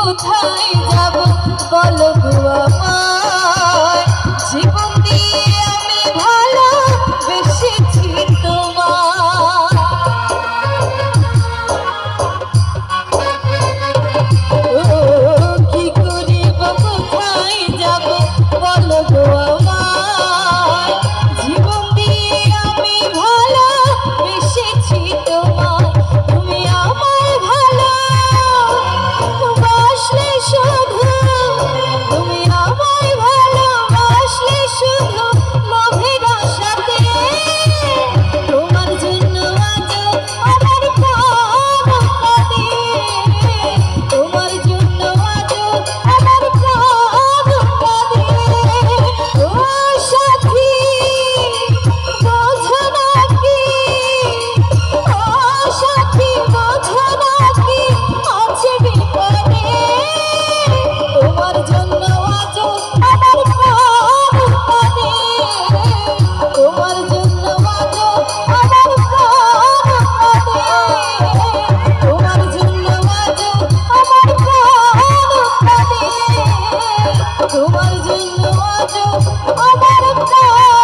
full of time. তোমার জন্য আজ আমার প্রাণ।